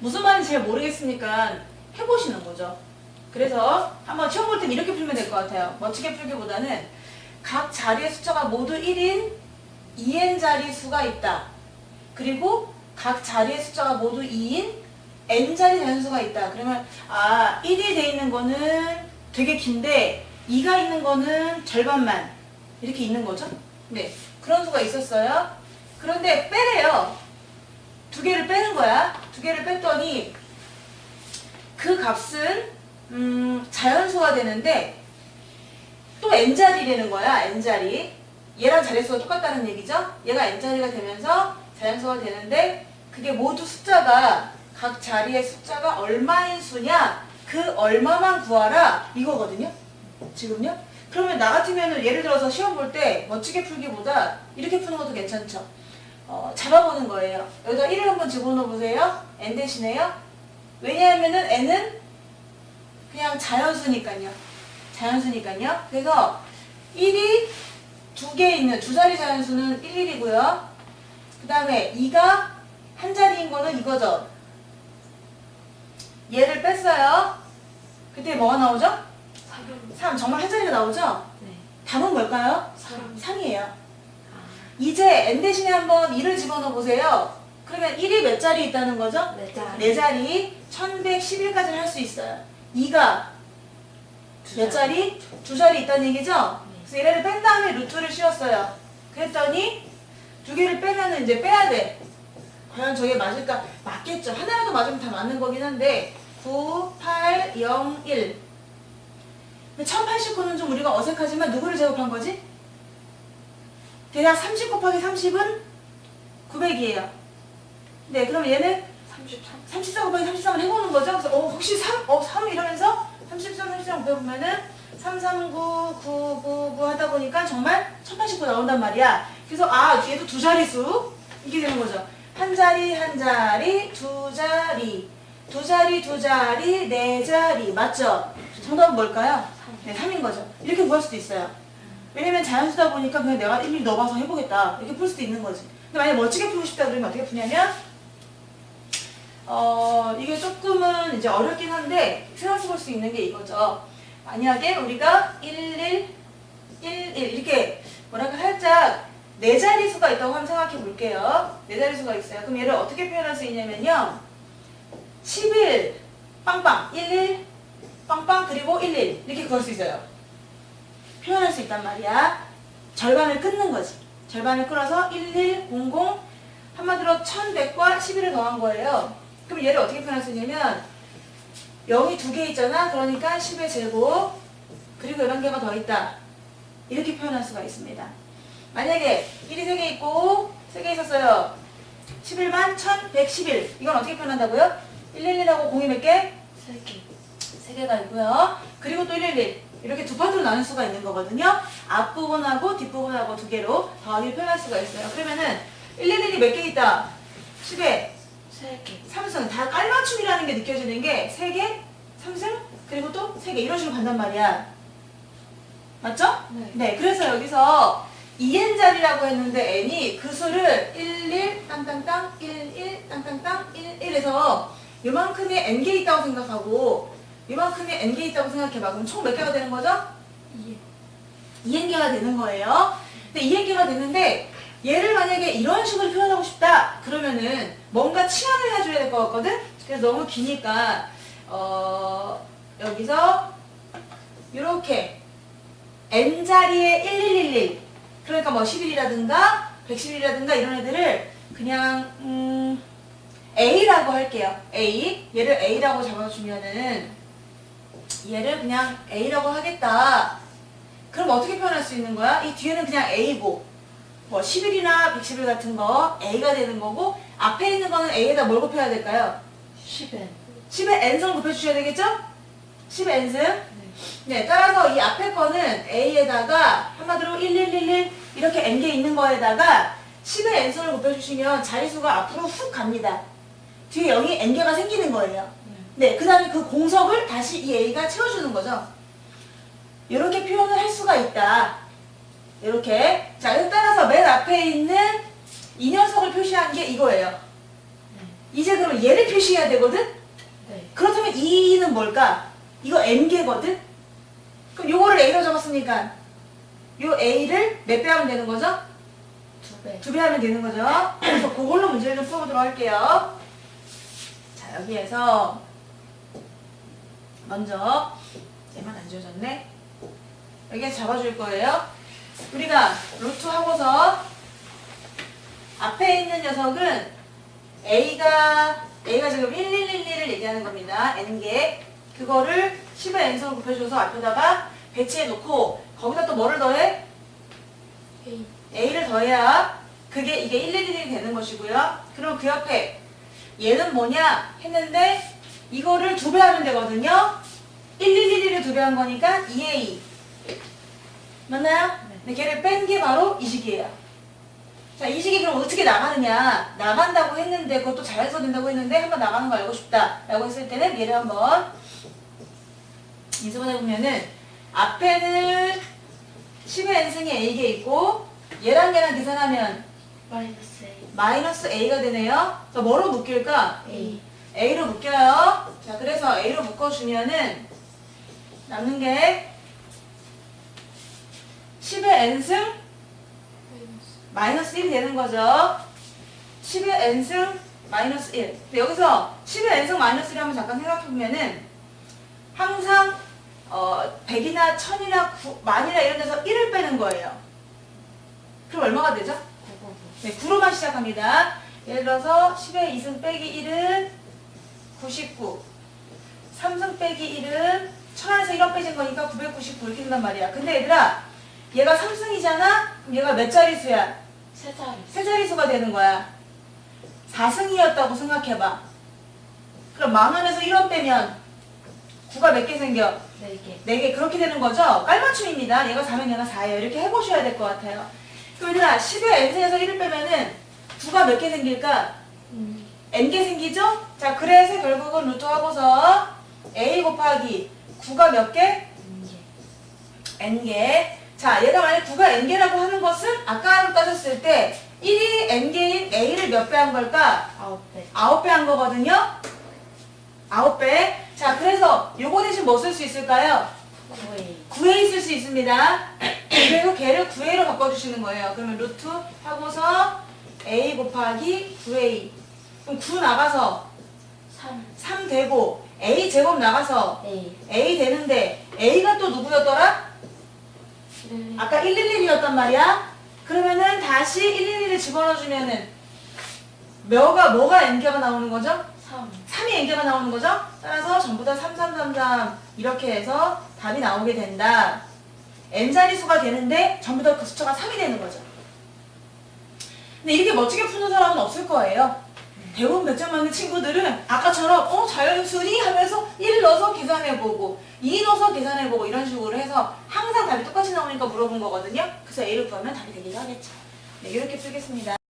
무슨 말인지 잘 모르겠으니까 해보시는 거죠. 그래서 한번 시험 볼 때는 이렇게 풀면 될 것 같아요. 멋지게 풀기보다는 각 자리의 숫자가 모두 1인 2n 자리 수가 있다. 그리고 각 자리의 숫자가 모두 2인 n 자리 단수가 있다. 그러면 아 1이 돼 있는 거는 되게 긴데 2가 있는 거는 절반만 이렇게 있는 거죠. 네 그런 수가 있었어요. 그런데 빼래요. 두 개를 빼는 거야. 두 개를 뺐더니 그 값은 음, 자연수가 되는데 또 n자리 되는 거야. n자리. 얘랑 자릿수가 똑같다는 얘기죠. 얘가 n자리가 되면서 자연수가 되는데 그게 모두 숫자가 각 자리의 숫자가 얼마인 수냐 그 얼마만 구하라 이거거든요. 지금요. 그러면 나 같으면 예를 들어서 시험 볼 때 멋지게 풀기보다 이렇게 푸는 것도 괜찮죠. 어, 잡아보는 거예요. 여기다 1을 한번 집어넣어 보세요. n 대신에요. 왜냐하면은 n은 그냥 자연수니까요. 자연수니까요. 그래서 1이 두 개 있는 두 자리 자연수는 1, 1이고요. 그 다음에 2가 한 자리인 거는 이거죠. 얘를 뺐어요. 그때 뭐가 나오죠? 3. 3. 정말 한 자리가 나오죠? 네. 답은 뭘까요? 3. 3이에요. 아, 이제 n 대신에 한번 2를 집어넣어 보세요. 그러면 1이 몇 자리 있다는 거죠? 네 자리. 네 자리 1111까지는 할 수 있어요. 2가 두몇 자리? 두 자리 있다는 얘기죠? 네. 그래서 얘를 뺀 다음에 루트를 씌웠어요. 그랬더니 두 개를 빼면은 이제 빼야 돼. 과연 저게 맞을까? 맞겠죠. 하나라도 맞으면 다 맞는 거긴 한데 9, 8, 0, 1 근데 1089는 좀 우리가 어색하지만 누구를 제곱한 거지? 대략 30 곱하기 30은 900이에요. 네, 그럼 얘는 33. 34 곱하기 33을 해보는 거죠. 그래서 어 혹시 3? 어 3 이러면서 33, 33 곱해보면은 339, 9, 9, 9 하다 보니까 정말 1089 나온단 말이야. 그래서 아 얘도 두 자릿수 이게 되는 거죠. 한 자리 한 자리 두 자리 두 자리 두 자리 네 자리 맞죠? 정답은 뭘까요? 네 3인 거죠. 이렇게 구할 수도 있어요. 왜냐면 자연수다 보니까 그냥 내가 일일이 넣어봐서 해보겠다 이렇게 풀 수도 있는 거지. 근데 만약 멋지게 풀고 싶다 그러면 어떻게 푸냐면 어, 이게 조금은 이제 어렵긴 한데 생각해 볼 수 있는 게 이거죠. 만약에 우리가 1, 1, 1, 1 이렇게 뭐랄까 살짝 네 자리수가 있다고 한번 생각해 볼게요. 네 자리수가 있어요. 그럼 얘를 어떻게 표현할 수 있냐면요. 11, 빵빵, 1, 1, 빵빵, 그리고 1, 1 이렇게 그을 수 있어요. 표현할 수 있단 말이야. 절반을 끊는 거지. 절반을 끌어서 1, 1, 0, 0 한마디로 1100과 11을 더한 거예요. 그럼 얘를 어떻게 표현할 수 있냐면 0이 두 개 있잖아. 그러니까 10의 제곱 그리고 이런 개가 더 있다. 이렇게 표현할 수가 있습니다. 만약에 1이 3개 있고 3개 있었어요. 11만 1111 이건 어떻게 표현한다고요? 111하고 0이 몇 개? 3개. 3개가 있고요. 그리고 또 111 이렇게 두 파트로 나눌 수가 있는 거거든요. 앞부분하고 뒷부분하고 두 개로 더하기 표현할 수가 있어요. 그러면은 111이 몇 개 있다? 10에 3개. 3승 다 깔맞춤이라는 게 느껴지는 게 3개, 3승, 그리고 또 3개 이런 식으로 간단 말이야. 맞죠? 네. 네, 그래서 여기서 2n자리라고 했는데 n이 그 수를 1, 1, 땅땅땅, 1, 1, 땅땅땅, 1, 1 해서 요만큼의 n개 있다고 생각하고 요만큼의 n개 있다고 생각해봐. 그럼 총 몇 개가 되는 거죠? 2. 2n개가 되는 거예요. 근데 2n개가 됐는데 얘를 만약에 이런 식으로 표현하고 싶다 그러면은 뭔가 치환을 해줘야 될 것 같거든? 그래서 너무 기니까 어 여기서 이렇게 n자리에 1111 그러니까 뭐 11이라든가 111이라든가 이런 애들을 그냥 음 A라고 할게요. A 얘를 A라고 잡아주면은 얘를 그냥 A라고 하겠다. 그럼 어떻게 표현할 수 있는 거야? 이 뒤에는 그냥 A고 뭐 10일이나 110일 같은 거 A가 되는 거고 앞에 있는 거는 A에다 뭘 곱해야 될까요? 10엔. 10의 n승 곱해주셔야 되겠죠? 10의 n승 네. 네 따라서 이 앞에 거는 A에다가 한마디로 1111 이렇게 n개 있는 거에다가 10의 n승을 곱해주시면 자리수가 앞으로 훅 갑니다 뒤에 0이 n개가 생기는 거예요 네, 그 다음에 그 공석을 다시 이 A가 채워주는 거죠. 이렇게 표현을 할 수가 있다. 이렇게. 자, 따라서 맨 앞에 있는 이 녀석을 표시한 게 이거예요. 이제 그럼 얘를 표시해야 되거든? 네. 그렇다면 2는 뭘까? 이거 n개거든? 그럼 요거를 a로 적었으니까 요 a를 몇 배 하면 되는 거죠? 두 배. 두 배 하면 되는 거죠? 그래서 그걸로 문제를 좀 풀어보도록 할게요. 자, 여기에서 먼저 얘만 안 지워졌네. 여기에서 잡아줄 거예요. 우리가 루트 하고서 앞에 있는 녀석은 A가 A가 지금 1111을 얘기하는 겁니다. n개 그거를 10의 n승을 곱해줘서 앞에다가 배치해 놓고 거기다 또 뭐를 더해? A. A를 더해야 그게 이게 111이 되는 것이고요. 그럼 그 옆에 얘는 뭐냐 했는데 이거를 두 배 하면 되거든요. 111을 두 배 한 거니까 2A. 맞나요? 네. 근데 걔를 뺀 게 바로 이 식이에요. 자, 이 식이 그럼 어떻게 나가느냐? 나간다고 했는데 그것도 자연서 된다고 했는데 한번 나가는 거 알고 싶다. 라고 했을 때는 얘를 한번 인수분해 보면은 앞에는 10의 n승이 a개 있고 얘랑 얘랑 계산하면 마이너스 A. 마이너스 a가 되네요. 자, 뭐로 묶일까? A. a로 묶여요. 자, 그래서 a로 묶어주면은 남는 게 10의 n승 마이너스. 마이너스 1이 되는 거죠. 10의 n승 마이너스 1. 근데 여기서 10의 n승 마이너스 1 한번 잠깐 생각해 보면은 항상 어 100이나 1000이나 9, 만이나 이런 데서 1을 빼는 거예요. 그럼 얼마가 되죠? 네, 9로만 시작합니다. 예를 들어서 10의 2승 빼기 1은 99. 3승 빼기 1은 1000에서 1원 빼진 거니까 999 이렇게 된단 말이야. 근데 얘들아, 얘가 3승이잖아? 그럼 얘가 몇 자릿수야? 세 자리. 세 자릿수가 되는 거야. 4승이었다고 생각해봐. 그럼 만 원에서 1원 빼면 9가 몇 개 생겨? 네 개. 4개 그렇게 되는 거죠? 깔맞춤입니다. 얘가 4면 얘가 4예요. 이렇게 해보셔야 될 것 같아요. 그럼 얘들아 10의 n승에서 1을 빼면은 9가 몇 개 생길까? 음. N개 생기죠? 자 그래서 결국은 루트 하고서 a 곱하기 9가 몇 개? 음 개. n개. 자 얘가 만약 9가 n개라고 하는 것은 아까로 따졌을 때 1이 n개인 a를 몇 배 한 걸까? 아홉 배. 9배 한 거거든요? 9배. 자 그래서 요거 대신 뭐 쓸 수 있을까요? 구 A. 9A 쓸 수 있습니다. 그래서 걔를 9A로 바꿔주시는 거예요. 그러면 루트 하고서 A 곱하기 9A. 그럼 9 나가서 삼. 3 되고 A 제곱 나가서 A. A 되는데 A가 또 누구였더라? 일. 아까 111이었단 말이야. 그러면은 다시 111을 집어넣어주면은 뭐가 뭐가 n개가 나오는 거죠? 삼. 3이 n개가 나오는 거죠? 따라서 전부 다 3, 3, 3, 3 이렇게 해서 답이 나오게 된다. n자리 수가 되는데 전부 다 그 숫자가 3이 되는 거죠. 근데 이렇게 멋지게 푸는 사람은 없을 거예요. 대부분 100점 맞는 친구들은 아까처럼 어 자연수니 하면서 1 넣어서 계산해보고 2 넣어서 계산해보고 이런 식으로 해서 항상 답이 똑같이 나오니까 물어본 거거든요. 그래서 A를 구하면 답이 되기도 하겠죠. 네, 이렇게 풀겠습니다.